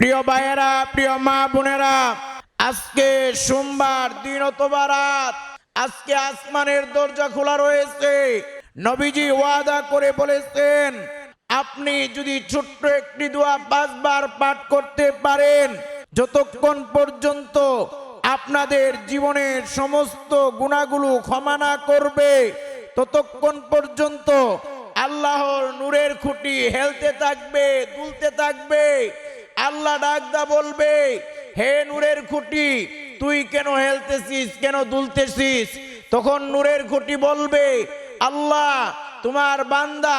প্রিয় ভাইয়েরা, প্রিয় মা বোনেরা, আজকে সোমবার দিন অথবা রাত, আজকে আসমানের দরজা খোলা রয়েছে। নবীজি ওয়াদা করে বলেছেন, আপনি যদি ছোট্ট একটি দোয়া পাঁচবার পাঠ করতে পারেন, যতক্ষণ পর্যন্ত আপনাদের জীবনের সমস্ত গুণাগুলো ক্ষমা না করবে, ততক্ষণ পর্যন্ত আল্লাহর নূরের খুঁটি হেলতে থাকবে, দুলতে থাকবে আল্লাহ ডাকদা বলবে, হে নূরের খুঁটি, তুই কেন হেলতেছিস, কেন দুলতেছিস? তখন নূরের খুঁটি বলবে, আল্লাহ, তোমার বান্দা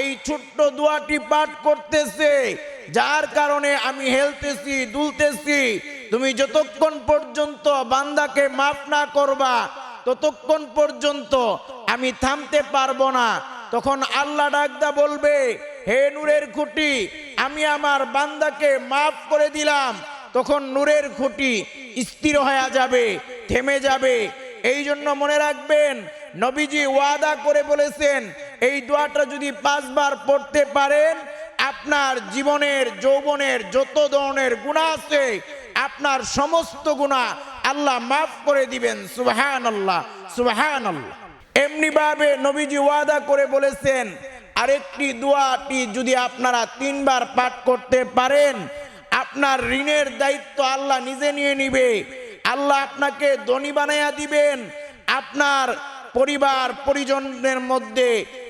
এই ছোট্ট দোয়াটি পাঠ করতেছে, যার কারণে আমি হেলতেছি, দুলতেছি। তুমি যতক্ষণ পর্যন্ত বান্দাকে মাফ না করবা, ততক্ষণ পর্যন্ত আমি থামতে পারব না। তখন আল্লাহ ডাকদা বলবে, হে নূরের খুঁটি আমি আমার বান্দাকে মাফ করে দিলাম, তখন নূরের খুঁটি স্থির হয়ে যাবে, থেমে যাবে। এই জন্য মনে রাখবেন, নবীজি ওয়াদা করে বলেছেন, এই দোয়াটা যদি পাঁচবার পড়তে পারেন, আপনার জীবনের, যৌবনের যত ধরনের গুণা আছে, আপনার সমস্ত গুণা আল্লাহ মাফ করে দিবেন। সুবাহান আল্লাহ সুবাহান আল্লাহ এমনি ভাবে নবীজি ওয়াদা করে বলেছেন আরেকটি দোয়াটি যদি আপনারা তিনবার পাঠ করতে পারেন, আপনার ঋণের দায়িত্ব আল্লাহ নিজে নিয়ে নিবে। আল্লাহ আপনাকে ধনী বানাইয়া দিবেন। আপনার পরিবার পরিজনের মধ্যে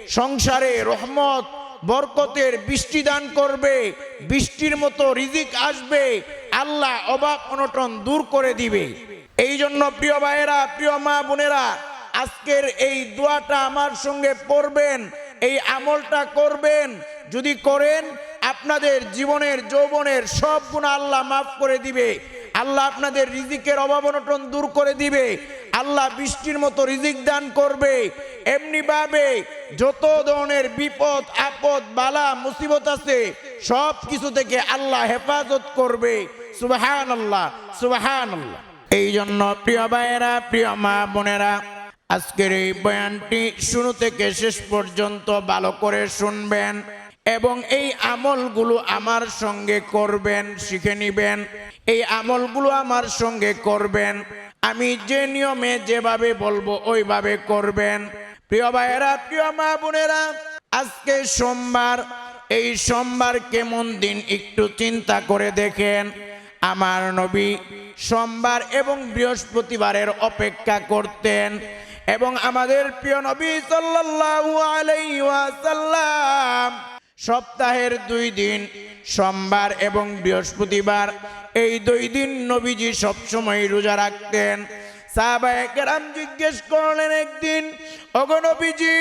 সংসারে রহমত, বরকতের বৃষ্টি দান করবে। বৃষ্টির মতো রিজিক আসবে। আল্লাহ অভাব অনটন দূর করে দিবে। এই জন্য প্রিয় ভাইয়েরা, প্রিয় মা বোনেরা, আজকের এই দোয়াটা আমার সঙ্গে পড়বেন। এই আমলটা করবেন, যদি করেন, আপনাদের জীবনের, যৌবনের সব গুণ আল্লাহ মাফ করে দিবে। আল্লাহ আপনাদের রিজিকের অভাব অনটন দূর করে দিবে। আল্লাহ বৃষ্টির মতো রিজিক দান করবে। এমনি ভাবে যত ধরনের বিপদ, আপদ, বালা, মুসিবত আছে, সব কিছু থেকে আল্লাহ হেফাজত করবে। সুবাহান আল্লাহ সুবাহান আল্লাহ এই জন্য প্রিয় ভাইয়েরা, প্রিয় মা বোনেরা আজকের এই বয়ানটি শুরু থেকে শেষ পর্যন্ত ভালো করে শুনবেন এবং এই আমলগুলো আমার সঙ্গে করবেন, শিখে নিবেন। এই আমলগুলো আমার সঙ্গে করবেন। আমি যে নিয়মে যেভাবে বলব ওইভাবে করবেন। প্রিয় ভাইয়েরা, প্রিয় মা বোনেরা, আজকে সোমবার, এই সোমবার কেমন দিন একটু চিন্তা করে দেখেন। আমার নবী সোমবার এবং বৃহস্পতিবারের অপেক্ষা করতেন। এবং আমাদের প্রিয় নবী সাল্লাল্লাহু আলাইহি ওয়াসাল্লাম সপ্তাহের দুই দিন, সোমবার এবং বৃহস্পতিবার এই দুই দিন নবীজি সবসময় রোজা রাখতেন। সাহাবায়ে কেরাম জিজ্ঞেস করলেন একদিন অগনবীজি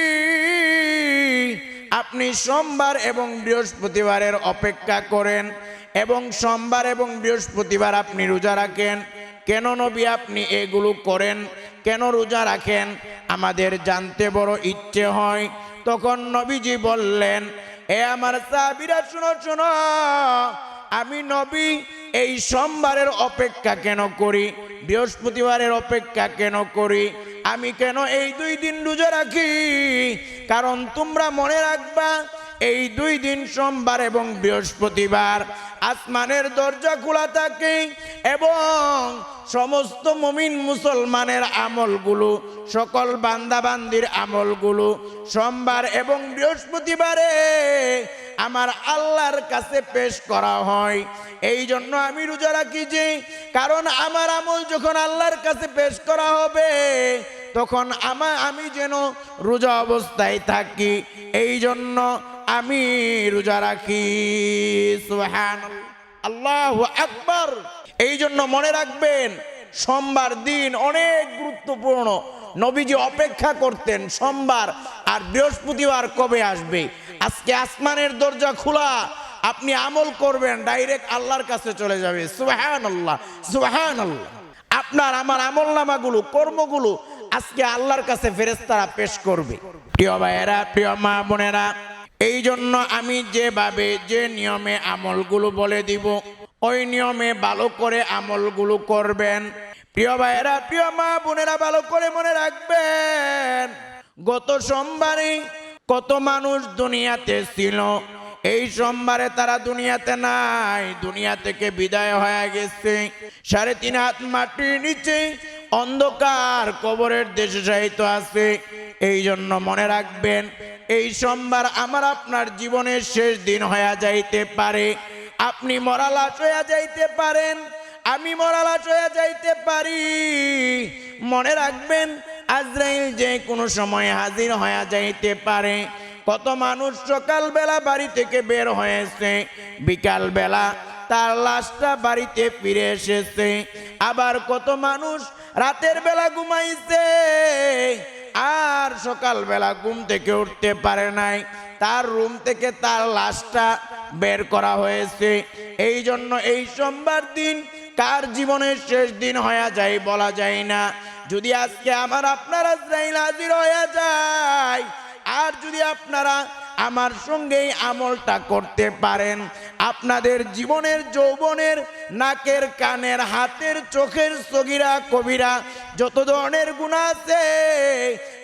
আপনি সোমবার এবং বৃহস্পতিবারের অপেক্ষা করেন এবং সোমবার এবং বৃহস্পতিবার আপনি রোজা রাখেন। কেন নবী আপনি এগুলো করেন? কেন রোজা রাখেন? আমাদের জানতে বড় ইচ্ছে হয়। তখন নবীজি বললেন, এ আমার সাবিরা শুনো শুনো। আমি নবী, এই সোমবারের অপেক্ষা কেন করি? বৃহস্পতিবারের অপেক্ষা কেন করি? আমি কেন এই দুই দিন রোজা রাখি? কারণ তোমরা মনে রাখবা, এই দুই দিন সোমবার এবং বৃহস্পতিবার আসমানের দরজা খোলা থাকে এবং সমস্ত মমিন মুসলমানের আমলগুলো, সকল বান্দাবান্দির আমলগুলো সোমবার এবং বৃহস্পতিবারে আমার আল্লাহর কাছে পেশ করা হয়। এই জন্য আমি রোজা রাখি যে, কারণ আমার আমল যখন আল্লাহর কাছে পেশ করা হবে, তখন আমা, আমি যেন রোজা অবস্থায় থাকি। এই জন্য আমি রোজা রাখি সুবহান আল্লাহ আকবার। এই জন্য মনে রাখবেন, সোমবার দিন অনেক গুরুত্বপূর্ণ। নবীজি অপেক্ষা করতেন সোমবার আর বৃহস্পতিবার কবে আসবে। আজকে আসমানের দরজা খোলা, আপনি আমল করবেন, ডাইরেক্ট আল্লাহর কাছে চলে যাবে। সুহান আল্লাহ সুহান আল্লাহ আপনার, আমার আমল নামাগুলো কর্মগুলো আজকে আল্লাহর কাছে ফেরেস্তারা পেশ করবে। প্রিয় ভাইয়েরা, প্রিয় মা বোনেরা এই জন্য আমি যেভাবে যে নিয়মে আমলগুলো বলে দিব, ওই নিয়মে ভালো করে আমলগুলো করবেন। প্রিয় ভাইয়েরা, প্রিয় মা বোনেরা, ভালো করে মনে রাখবেন, গত সোমবারে কত মানুষ দুনিয়াতে ছিল, এই সোমবারে তারা দুনিয়াতে নাই, দুনিয়া থেকে বিদায় হয়ে গেছে। সাড়ে তিন হাত মাটির নিচে অন্ধকার কবরের দেশে সাহিত্য আছে। এই জন্য মনে রাখবেন, এই সোমবার আমার আপনার জীবনের শেষ দিন হয়ে যাইতে পারে। আপনি মরালাশ হয়ে যাইতে পারেন, আমি মরালাশ হয়ে যাইতে পারি। মনে রাখবেন, আজরাইল যে কোনো সময় হাজির হয়ে যাইতে পারে। কত মানুষ সকালবেলা বাড়ি থেকে বের হয়েছে, বিকালবেলা তার লাশটা বাড়িতে ফিরে এসেছে। আবার কত মানুষ রাতের বেলা ঘুমাইছে, আর সকালবেলা ঘুম থেকে উঠতে পারে নাই। তার রুম থেকে তার লাশটা বের করা হয়েছে। এই জন্য এই সোমবার দিন কার জীবনের শেষ দিন হয়ে যায় বলা যায় না। যদি আজকে আমার আপনারা হাজির হয়ে যায়, আর যদি আপনারা আমার সঙ্গেই আমলটা করতে পারেন। আপনাদের জীবনের যৌবনের নাকের, কানের, হাতের, চোখের সগিরা, কবিরা, যত ধরনের গুণা আছে,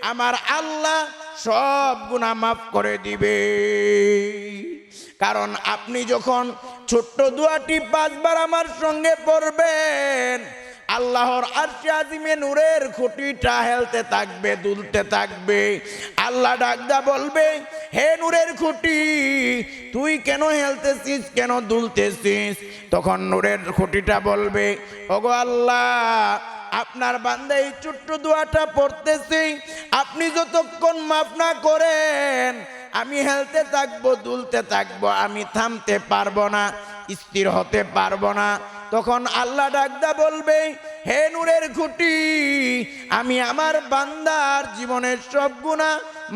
আমার আল্লাহ সব গুণা মাফ করে দিবে। কারণ আপনি যখন ছোট্ট দুয়াটি পাঁচবার আমার সঙ্গে পড়বেন আল্লাহর আরশে আজিমে নূরের খুঁটিটা হেলতে থাকবে, দুলতে থাকবে। আল্লাহ ডাকদা বলবে, হে নূরের খুঁটি, তুই কেন হেলতেছিস, কেন দুলতেছিস? তখন নূরের খুঁটিটা বলবে, ওগো আল্লাহ, আপনার বান্দা এই ছোট্ট দোয়াটা পড়তেছি। আপনি যতক্ষণ মাফ না করেন, আমি হেলতে থাকব, দুলতে থাকব, আমি থামতে পারব না, স্থির হতে পারব না। তখন আল্লাহ ডাকদা বলবে, হে নূরের খুঁটি, আমি আমার বান্দার জীবনের সব গুণা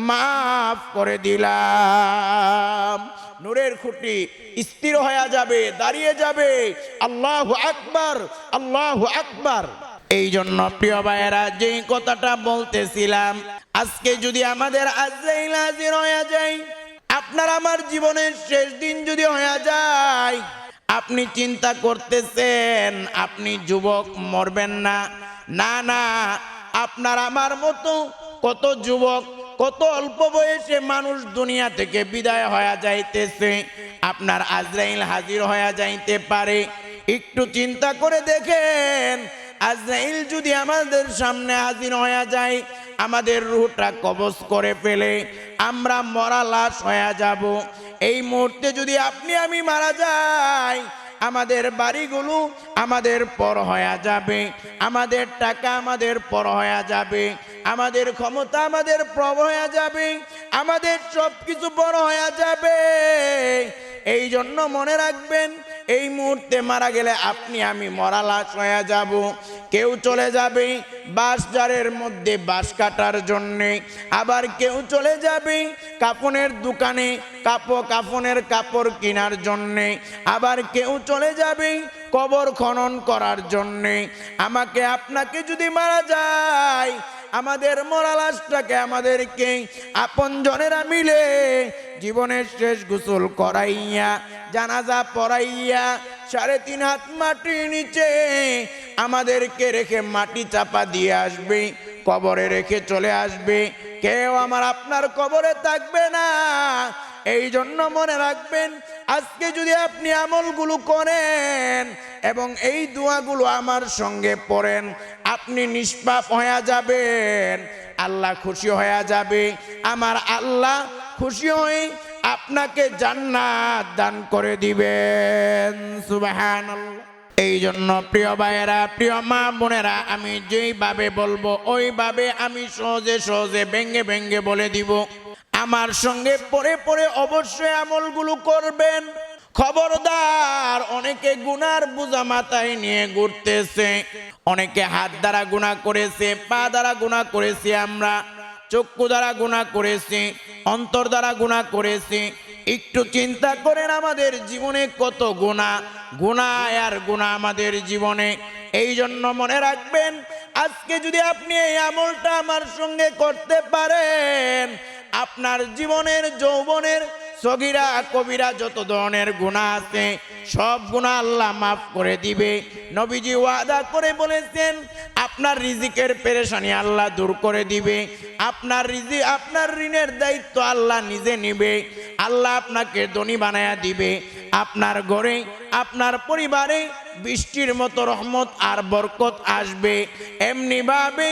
মাফ করে দিলাম। নূরের খুঁটি স্থির হয়ে যাবে, দাঁড়িয়ে যাবে। আল্লাহ আকবার আল্লাহ আকবার। এই জন্য প্রিয় ভাইয়েরা, যেই কথাটা বলতেছিলাম, আজকে যদি আমাদের হাজির হয়ে যায়, আপনার আমার জীবনের শেষ দিন যদি হয়ে যায় আপনি চিন্তা করতেছেন, আপনি যুবক মরবেন না। না না, আপনার আমার মতো কত যুবক, কত অল্প বয়সে মানুষ দুনিয়া থেকে বিদায় হয়ে যাইতেছে, আপনার আজরাইল হাজির হয়ে যাইতে পারে। একটু চিন্তা করে দেখেন, আজরাইল যদি আমাদের সামনে হাজির হয়ে যায়, আমাদের রুহটা কবজ করে ফেলে, আমরা মরা লাশ হয়ে যাব। এই মুহূর্তে যদি আপনি আমি মারা যাই, আমাদের বাড়িগুলো আমাদের পর হয়ে যাবে, আমাদের টাকা আমাদের পর হয়ে যাবে, আমাদের ক্ষমতা আমাদের প্রব হয়ে যাবে, আমাদের সব কিছু বড় হয়ে যাবে। এই জন্য মনে রাখবেন, এই মুহূর্তে মারা গেলে আপনি আমি মরা লাশ হয়ে যাব। কেউ চলে যাবে বাঁশ জারের মধ্যে বাঁশ কাটার জন্যে। আবার কেউ চলে যাবে কাপনের দোকানে কাপড়, কাফনের কাপড় কেনার জন্যে। আবার কেউ চলে যাবে কবর খনন করার জন্যে। আমাকে, আপনাকে যদি মারা যায় আমাদের মরা লাশটাকে আমাদেরকে আপন জনেরা মিলে জীবনের শেষ গোসল করাইয়া, জানাজা পড়াইয়া, সাড়ে তিন হাত মাটির নিচে আমাদেরকে রেখে মাটি চাপা দিয়ে আসবে, কবরে রেখে চলে আসবে। কেউ আমার আপনার কবরে থাকবে না এই জন্য মনে রাখবেন, আজকে যদি আপনি আমলগুলো করেন এবং এই দোয়াগুলো আমার সঙ্গে পড়েন। আপনি নিষ্পাপ হয়ে যাবেন, আল্লাহ খুশি হয়ে যাবে। আমার আল্লাহ খুশি হয়ে আপনাকে জান্নাত দান করে দিবেন। সুবহানাল্লাহ। এই জন্য প্রিয় ভাইয়েরা, প্রিয় মা বোনেরা, আমি যেইভাবে বলব, ওইভাবে আমি সহজে সহজে ভেঙ্গে ভেঙ্গে বলে দিব। আমার সঙ্গে পরে পরে অবশ্যই আমলগুলো করবেন। খবরদার, অনেকে গুনার বোঝা মাথায় নিয়ে ঘুরতেছে, অনেকে হাত দ্বারা গুণা করেছে, পা দ্বারা গুণা করেছি আমরা, চক্ষু দ্বারা গুণা করেছি, অন্তর দ্বারা গুণা করেছি। একটু চিন্তা করেন আমাদের জীবনে কত গুণা গুণা আর গুণা আমাদের জীবনে। এই জন্য মনে রাখবেন, আজকে যদি আপনি এই আমলটা আমার সঙ্গে করতে পারেন আপনার জীবনের, যৌবনের, সগিরা, কবিরা যত ধরনের গুণা আছে, সব গুণা আল্লাহ মাফ করে দিবে। নবীজি ওয়াদা করে বলেছেন, আপনার রিজিকের পেরেশানি আল্লাহ দূর করে দিবে। আপনার রিজি, আপনার ঋণের দায়িত্ব আল্লাহ নিজে নিবে। আল্লাহ আপনাকে ধনী বানায়া দিবে। আপনার ঘরে আপনার পরিবারে বৃষ্টির মতো রহমত আর বরকত আসবে। এমনিভাবে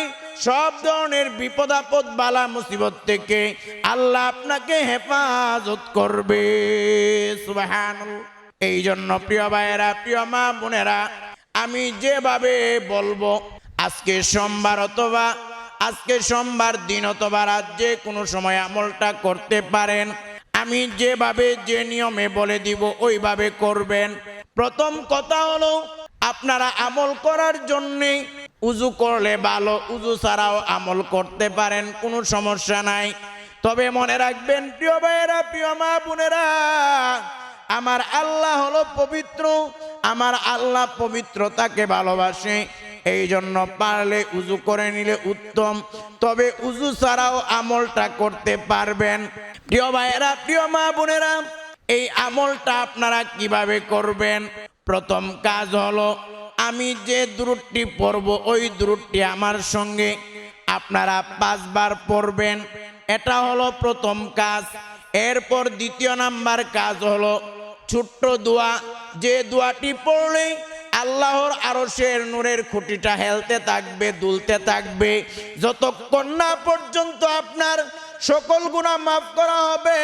সব ধরনের বিপদ আপদ, বালা মুসিবত থেকে আল্লাহ আপনাকে হেফাজত করবে। সুবহানাল্লাহ। এই জন্য প্রিয় ভাইয়েরা, প্রিয় মা বোনেরা, আমি যেভাবে বলব, আজকে সোমবার অথবা আজকে সোমবার দিন অথবা রাত যে কোনো সময় আমলটা করতে পারেন। আমি যেভাবে যে নিয়মে বলে দিব, ওইভাবে করবেন। প্রথম কথা হলো, আপনারা আমল করার জন্যে উজু করলে ভালো, উজু ছাড়াও আমল করতে পারেন, কোনো সমস্যা নাই। তবে মনে রাখবেন, প্রিয় ভাইয়েরা, প্রিয় মা বোনেরা, আমার আল্লাহ হলো পবিত্র, আমার আল্লাহ পবিত্রতাকে ভালোবাসে। এই জন্য পারলে উজু করে নিলে উত্তম, তবে উজু ছাড়াও আমলটা করতে পারবেন। প্রিয় ভাইয়েরা, প্রিয় মা বোনেরা, এই আমলটা আপনারা কীভাবে করবেন? প্রথম কাজ হলো, আমি যে দূরটি পড়ব, ওই দূরটি আমার সঙ্গে আপনারা পাঁচবার পড়বেন। এটা হলো প্রথম কাজ। এরপর দ্বিতীয় নাম্বার কাজ হলো, ছোট্ট দোয়া। যে দোয়াটি পড়লে আল্লাহর আরশের নূরের খুঁটিটা হেলতে থাকবে, দুলতে থাকবে। যতক্ষণ না পর্যন্ত আপনার সকল গুণা মাফ করা হবে।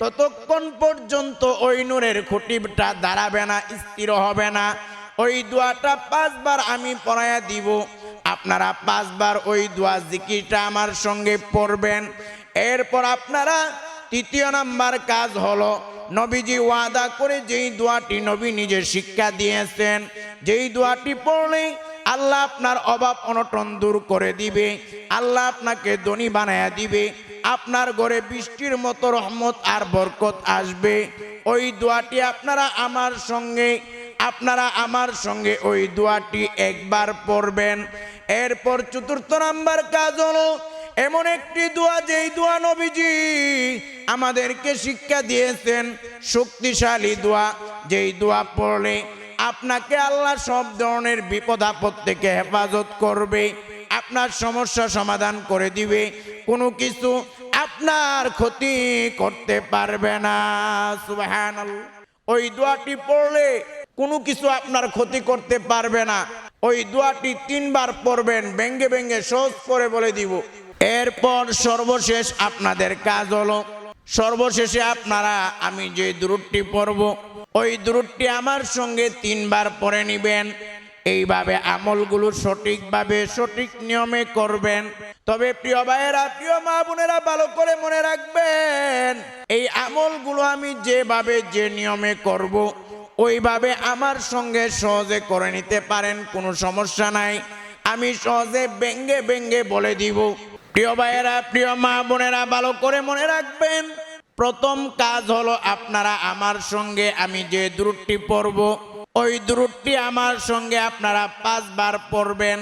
ততক্ষণ পর্যন্ত ওই নূরের খুঁটিটা দাঁড়াবে না, স্থির হবে না। ওই দোয়াটা পাঁচবার আমি পড়াইয়া দিব। আপনারা পাঁচবার ওই দোয়া জিকিরটা আমার সঙ্গে পড়বেন। এরপর আপনারা তৃতীয় নাম্বার কাজ হলো, নবীজি ওয়াদা করে যেই দোয়াটি নবী নিজে শিক্ষা দিয়েছেন, যেই দোয়াটি পড়লে আল্লাহ আপনার অভাব অনটন দূর করে দিবে। আল্লাহ আপনাকে ধনী বানায়া দিবে। আপনার ঘরে বৃষ্টির মতো রহমত আর বরকত আসবে। ওই দোয়াটি আপনারা আমার সঙ্গে, আপনারা আমার সঙ্গে ওই দোয়াটি একবার পড়বেন। এরপর চতুর্থ নাম্বার কাজ হলো, এমন একটি দোয়া যেই দোয়া নবীজি আমাদেরকে শিক্ষা দিয়েছেন। শক্তিশালী দোয়া যেই দোয়া পড়লে আপনাকে আল্লাহ সব ধরনের বিপদ আপদ থেকে হেফাজত করবে, আপনার সমস্যা সমাধান করে দিবে, কোনো কিছু আপনার ক্ষতি করতে পারবে না। ওই দোয়াটি পড়লে কোনো কিছু আপনার ক্ষতি করতে পারবে না। ওই দোয়াটি তিনবার পড়বেন ব্যঙ্গে ব্যঙ্গে সহজ করে বলে দিব। এরপর সর্বশেষ আপনাদের কাজ হলো সর্বশেষে আপনারা, আমি যে দূরটি পড়ব, ওই দূরটি আমার সঙ্গে তিনবার পরে নিবেন এইভাবে আমলগুলো সঠিকভাবে, সঠিক নিয়মে করবেন তবে প্রিয় ভাইয়েরা, প্রিয় মা বোনেরা, ভালো করে মনে রাখবেন, এই আমলগুলো আমি যেভাবে, যে নিয়মে করব। ওইভাবে আমার সঙ্গে সহজে করে নিতে পারেন, কোনো সমস্যা নাই আমি সহজে ব্যঙ্গে ব্যঙ্গে বলে দিব প্রিয় ভাইয়েরা, প্রিয় মা বোনেরা, ভালো করে মনে রাখবেন, প্রথম কাজ হলো আপনারা আমার সঙ্গে আমি যে দূরটি পড়ব, ওই দূরটি আমার সঙ্গে আপনারা পাঁচবার পড়বেন।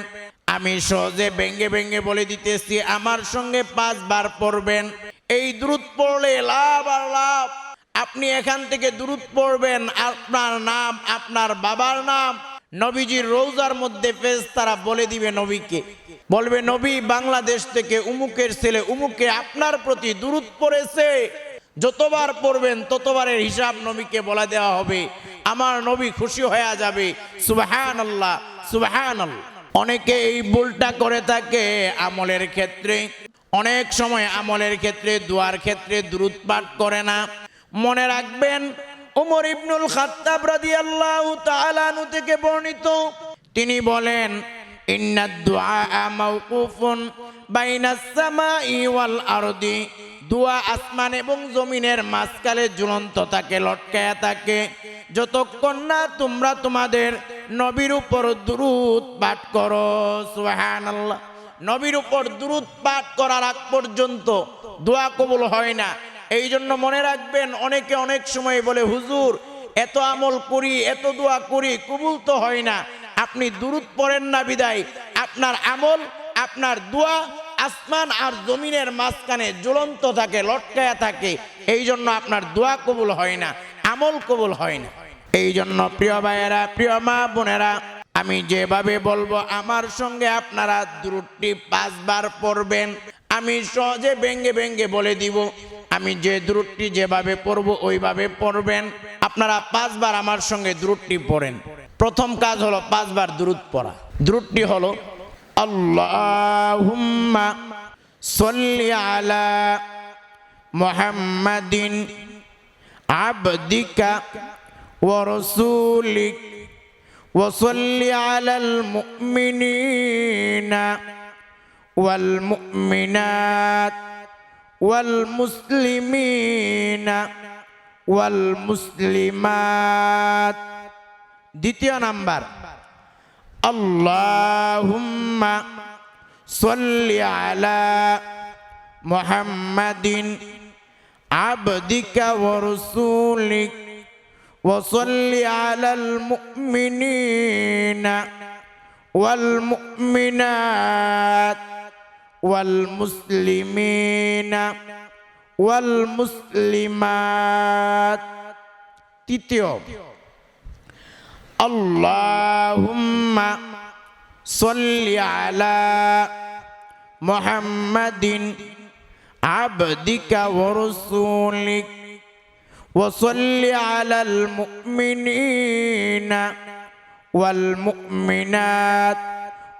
আমি সহজে ব্যঙ্গে ব্যঙ্গে বলে দিতেছি, আমার সঙ্গে পাঁচবার পড়বেন। এই দূরত পড়লে লাভ আর লাভ। আপনি এখান থেকে দূরত পড়বেন, আপনার নাম, আপনার বাবার নাম নবীজির রৌজার মধ্যে ফেজ তারা বলে দিবে নবীকে। বলবে, নবী, বাংলাদেশ থেকে উমুকের ছেলে উমুকে আপনার প্রতি দূরত পড়েছে। যতবার পড়বেন ততবারের হিসাব নবীকে বলা দেওয়া হবে। আমার নবী খুশি হয়ে যাবে। সুবাহান আল্লাহ সুবাহান অনেকে এই ভুলটা করে থাকে আমলের ক্ষেত্রে। অনেক সময় আমলের ক্ষেত্রে, দুয়ার ক্ষেত্রে দ্রুত পাঠ করে না। মনে রাখবেন উমর ইবনুল খাত্তাব রাদিয়াল্লাহু তাআলা আনহু থেকে বর্ণিত। তিনি বলেন ইন্না দুআ মাওকুফুন বাইনাস সামাই ওয়াল আরদি। দোয়া আসমান এবং জমিনের মাঝকালে ঝুলন্ত থাকে, লটকায়া থাকে। যতক্ষণ না তোমরা তোমাদের নবীর উপর দুরুদ পাঠ করো। সুবহানাল্লাহ। নবীর উপর দুরুদ পাঠ করার আগ পর্যন্ত দোয়া কবুল হয় না। এই জন্য মনে রাখবেন, অনেকে অনেক সময় বলে, হুজুর, এত আমল করি, এত দোয়া করি, কবুল তো হয় না। আপনি দুরুদ পড়েন না বিদায়। আপনার আমল, আপনার দোয়া আসমান আর জমিনের মাঝখানে জ্বলন্ত থাকে, লটকায়া থাকে। এই জন্য আপনার দোয়া কবুল হয় না, আমল কবুল হয় না। এই জন্য প্রিয় ভাইয়েরা, প্রিয় মা বোনেরা, আমি যেভাবে বলব, আমার সঙ্গে আপনারা দ্রুতটি পাঁচবার পড়বেন। আমি সহজে ব্যঙ্গে ব্যঙ্গে বলে দিব। আমি যে দ্রুতটি যেভাবে পড়বো ওইভাবে পড়বেন আপনারা পাঁচবার আমার সঙ্গে দ্রুতটি পড়েন প্রথম কাজ হলো পাঁচবার দ্রুত পড়া দ্রুতটি হলো আল্লাহুম্মা সল্লি আলা মুহাম্মাদিন عبدك ورسولك وصل على المؤمنين والمؤمنات والمسلمين والمسلمات দ্বিতীয় নাম্বার আল্লাহুম্মা صل على محمد عبدك ورسولك وصل على المؤمنين والمؤمنات والمسلمين والمسلمات তৃতীয় اللهم صل على محمد عبدك ورسولك وصل على المؤمنين والمؤمنات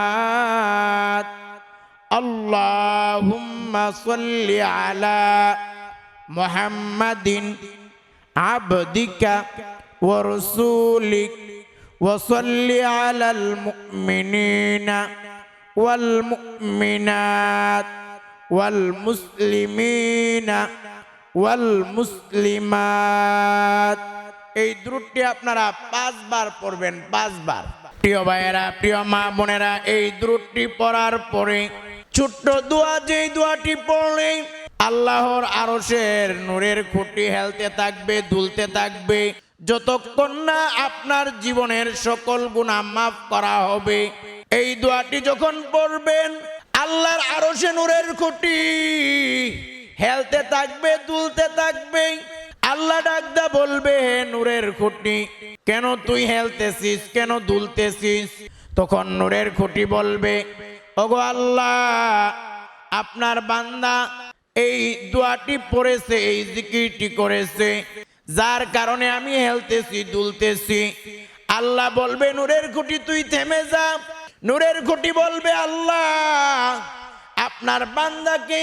والمسلمات اللهم صل على محمد عبدك ورسولك وصل على المؤمنين والمؤمنات والمسلمين والمسلمات এই দ্রুতটি আপনারা পাঁচবার পড়বেন পাঁচবার প্রিয় ভাইয়েরা, প্রিয় মা বোনেরা, এই দ্রুতটি পড়ার পরে ছোট্ট দোয়া যেই দোয়াটি পড়লে আল্লাহর আরশের নূরের খুঁটি হেলতে থাকবে, দুলতে থাকবে। যতক্ষণ না আপনার জীবনের সকল গুণা মাফ করা হবে, এই দোয়াটি যখন পড়বেন, আল্লাহর আরশে নূরের খুঁটি হেলতে থাকবে, দুলতে থাকবে। আল্লাহ ডাকদা বলবে, হে নূরের খুঁটি, কেন তুই হেলতেছিস? কেন দুলতেছিস? তখন নূরের খুঁটি বলবে, ওগো আল্লাহ, আপনার বান্দা এই দোয়াটি পড়েছে, এই জিকিরটি করেছে। যার কারণে আমি হেলতেছি, দুলতেছি। আল্লাহ বলবে, নূরের খুঁটি, তুই থেমে যা। নূরের খুঁটি বলবে, আল্লাহ, আপনার বান্দাকে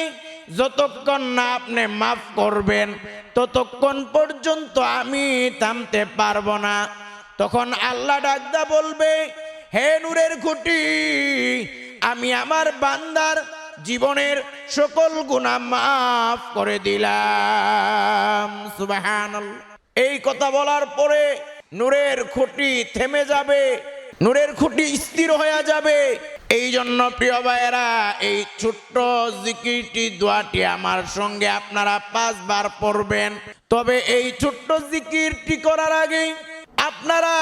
যতক্ষণ না আপনি মাফ করবেন, ততক্ষণ পর্যন্ত আমি থামতে পারব না। তখন আল্লাহ ডাকদা বলবে, হে নূরের খুঁটি, আমি আমার বান্দার জীবনের সকল গুণা মাফ করে দিলাম। সুবাহান এই কথা বলার পরে নূরের খুঁটি থেমে যাবে, নূরের খুঁটি স্থির হয়ে যাবে। এই জন্য প্রিয় ভাইয়েরা, এই ছোট্ট জিকিরটি, দোয়াটি আমার সঙ্গে আপনারা পাঁচবার পড়বেন। তবে এই ছোট্ট জিকিরটি করার আগে আপনারা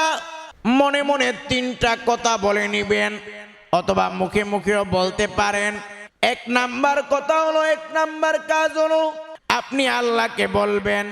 মনে মনে তিনটা কথা বলে নিবেন, অথবা মুখে মুখেও বলতে পারেন। এক নাম্বার কথা হলো, এক নাম্বার কাজ হলো, আপনি আল্লাহকে বলবেন,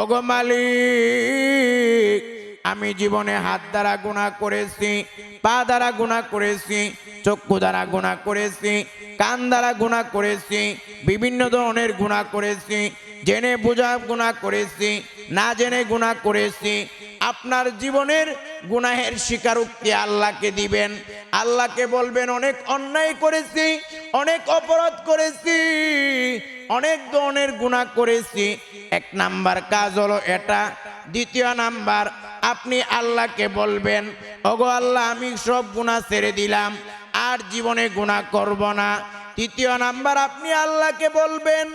ওগো মালিক আমি জীবনে হাত দ্বারা গুণা করেছি, পা দ্বারা গুণা করেছি, চক্ষু দ্বারা গুণা করেছি, কান দ্বারা গুণা করেছি, বিভিন্ন ধরনের গুণা করেছি, জেনে বোঝা গুণা করেছি, না জেনে গুণা করেছি। আপনার জীবনের গুনাহের স্বীকারোক্তি আল্লাহকে দিবেন। আল্লাহকে বলবেন, অনেক অন্যায় করেছি, অনেক অপরাধ করেছি, অনেক ধরনের গুণা করেছি। এক নাম্বার কাজ হলো এটা। দ্বিতীয় নাম্বার আপনি আল্লাহকে বলবেন, ওগো আল্লাহ, আমি সব গুণা ছেড়ে দিলাম, আর জীবনে গুণা করব না। তৃতীয় নাম্বার, আপনি আল্লাহকে বলবেন,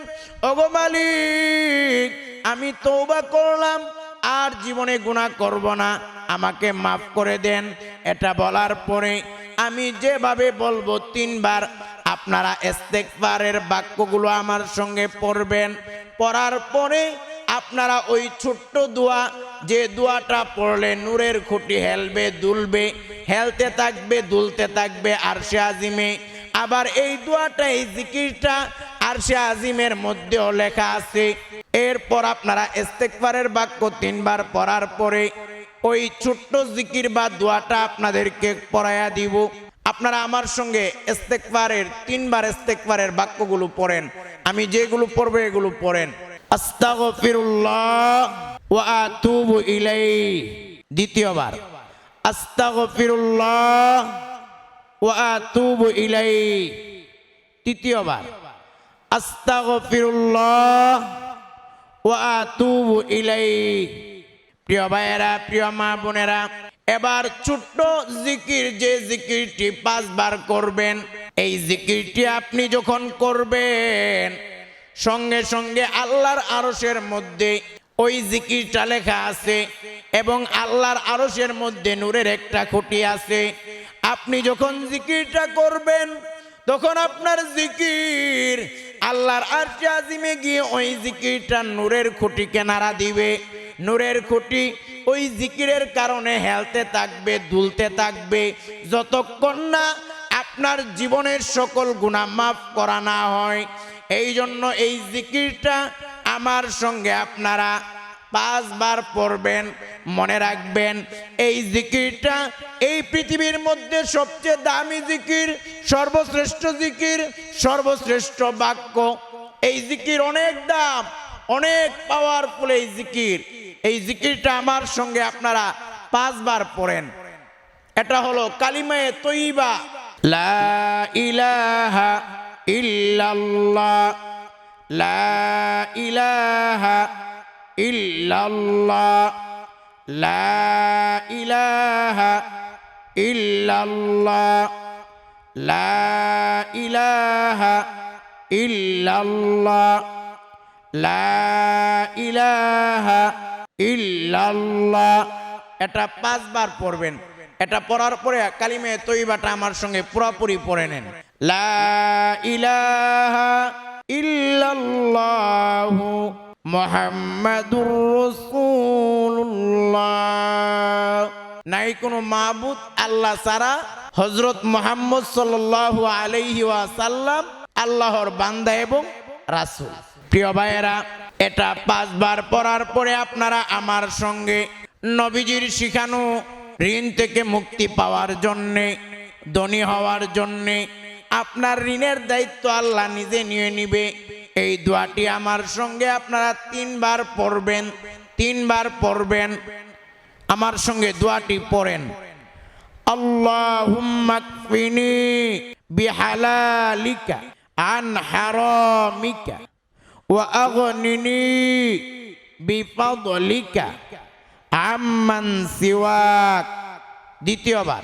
ওগো মালিক, আমি তৌবা করলাম, আর জীবনে গুণা করব না। আমাকে মাফ করে দেন, এটা বলার পরে আমি যেভাবে বলব তিনবার, আপনারা ইস্তেগফারের বাক্যগুলো আমার সঙ্গে পড়বেন। পড়ার পরে আপনারা ওই ছোট্ট দোয়া যে দোয়াটা পড়লে নূরের খুঁটি হেলবে, দুলবে, হেলতে থাকবে, দুলতে থাকবে আর সে আজিমে। আবার এই দোয়াটা, এই জিকিরটা আর সে আজিমের মধ্যেও লেখা আছে। এরপর আপনারা ইস্তেগফারের বাক্য তিনবার পড়ার পরে ওই ছোট্ট জিকির বা দোয়াটা আপনাদেরকে পড়ায়া দিব। আপনারা আমার সঙ্গে ইস্তেগফারের তিনবার ইস্তেগফারের বাক্যগুলো পড়েন। আমি যেগুলো পড়ব এগুলো পড়েন। আস্তাগফিরুল্লাহ। ওয়া আতুবু ইলাইহি। দ্বিতীয়বার, আস্তাগফিরুল্লাহ ওয়া আতুবু ইলাইহি। তৃতীয়বার, আস্তাগফিরুল্লাহ ওয়া আতুবু ইলাইহি। প্রিয় ভাইয়েরা, প্রিয় মা বোনেরা, এবার ছোট্ট জিকির, যে জিকিরটি পাঁচবার করবেন, এই জিকিরটি আপনি যখন করবেন, সঙ্গে সঙ্গে আল্লাহর আরসের মধ্যে ওই জিকিরটা লেখা আছে এবং আল্লাহর আরসের মধ্যে নূরের একটা খুঁটি আছে। আপনি যখন জিকিরটা করবেন, তখন আপনার জিকির আল্লাহর আরশে আজিমে গিয়ে ওই জিকিরটা নূরের খুঁটিকে নাড়া দিবে। নূরের খুঁটি ওই জিকিরের কারণে হেলতে থাকবে, দুলতে থাকবে। যতক্ষণ না আপনার জীবনের সকল গুণা মাফ করা না হয় এই জন্য এই জিকিরটা আমার সঙ্গে আপনারা পাঁচবার পড়বেন, মনে রাখবেন, এই জিকিরটা এই পৃথিবীর মধ্যে সবচেয়ে দামি জিকির, সর্বশ্রেষ্ঠ জিকির, সর্বশ্রেষ্ঠ বাক্য। এই জিকির অনেক দাম, অনেক পাওয়ারফুল এই জিকির। এই জিকিরটা আমার সঙ্গে আপনারা পাঁচবার পড়েন। এটা হলো কালিমায়ে তৈবা। লা ইলাহা ইল্লাল্লাহ। লা ইলাহা ইল্লাল্লাহ। লা ইলাহা ইল্লাল্লাহ। লা ইলাহা ইল্লাল্লাহ। লা ইলাহা ইল্লাল্লাহ। এটা পাঁচবার পড়বেন। এটা পড়ার পরে কালিমে তৈবাটা আমার সঙ্গে পুরোপুরি পড়ে নেন। লা ইলাহা ইল্লাল্লাহু মুহাম্মাদুর রাসূলুল্লাহ। নাই কোনো মাবুদ আল্লাহ ছাড়া হযরত মুহাম্মদ সাল্লাল্লাহু আলাইহি ওয়াসাল্লাম আল্লাহর বান্দা এবং রাসূল। প্রিয় ভাইয়েরা, এটা পাঁচবার পড়ার পরে আপনারা আমার সঙ্গে নবীজির শিখানো ঋণ থেকে মুক্তি পাওয়ার জন্যে, ধনী হওয়ার জন্যে আপনার ঋণের দায়িত্ব আল্লাহ নিজে নিয়ে নিবে। এই দোয়াটি আমার সঙ্গে আপনারা তিনবার পড়বেন তিনবার পড়বেন। আমার সঙ্গে দোয়াটি পড়েন। আল্লাহুম্মা কফিনি বিহালালিকা আন হারামিকা ওয়া আগনিনি বিফাদলিকা আম্মান সিওয়াক। দ্বিতীয়বার।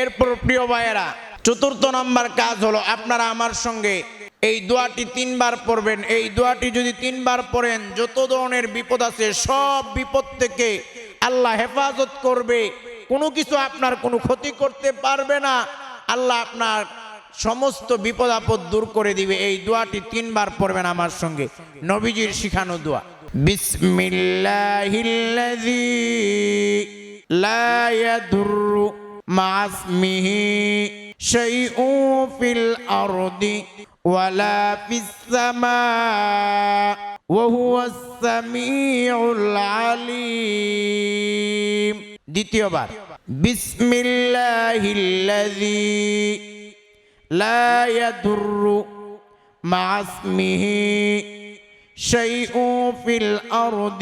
এরপর প্রিয় ভাইয়েরা, চতুর্থ নম্বর কাজ হলো আপনারা আমার সঙ্গে এই দোয়াটি তিনবার পড়বেন। এই দোয়াটি যদি তিনবার পড়েন, যত ধরনের বিপদ আছে, সব বিপদ থেকে আল্লাহ হেফাজত করবে। কোনো কিছু আপনার কোনো ক্ষতি করতে পারবে না। আল্লাহ আপনার সমস্ত বিপদ আপদ দূর করে দিবে। এই দোয়াটি তিনবার পড়বেন আমার সঙ্গে। নবীজির শিখানো দোয়া। বিসমিল্লাহিল্লাযী। لا يضر مع اسمه شيء في الأرض ولا في السماء وهو السميع العليم দ্বিতীয়বার বিসমিল্লাহিল্লাযী لا يضر مع اسمه شيء في الأرض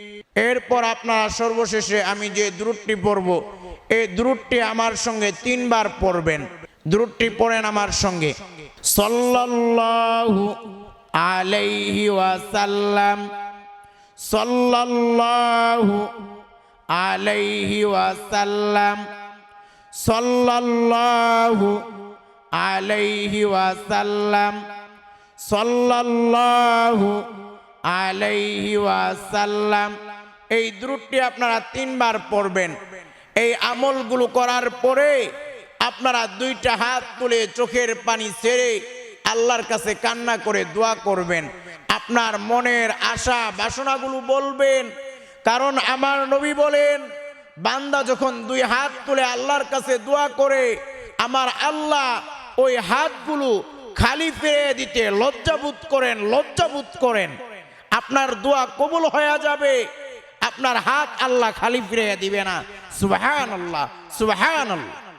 এরপর আপনারা সর্বশেষে আমি যে দ্রুটটি পড়ব, এই দ্রুটটি আমার সঙ্গে তিনবার পড়বেন। দ্রুটটি পড়েন আমার সঙ্গে। সাল্লাল্লাহু আলাইহি ওয়াসাল্লাম, সাল্লাল্লাহু আলাইহি ওয়াসাল্লাম, সাল্লাল্লাহু আলাইহি ওয়াসাল্লাম, সাল্লাল্লাহু আলাইহি ওয়াসাল্লাম এই দ্রুটটি আপনারা তিনবার পড়বেন। এই আমলগুলো করার পরে আপনারা দুইটা হাত তুলে চোখের পানি ছেড়ে আল্লাহর কাছে কান্না করে দোয়া করবেন। আপনার মনের আশা, বাসনাগুলো বলবেন। কারণ আমার নবী বলেন, বান্দা যখন দুই হাত তুলে আল্লাহর কাছে দোয়া করে, আমার আল্লাহ ওই হাতগুলো খালি ফিরে দিতে লজ্জাবোধ করেন লজ্জাবোধ করেন। আপনার দোয়া কবুল হয়ে যাবে। আপনার হাত আল্লাহ খালি ফিরে দিবে না। সুবাহান আল্লাহ সুবাহান আল্লাহ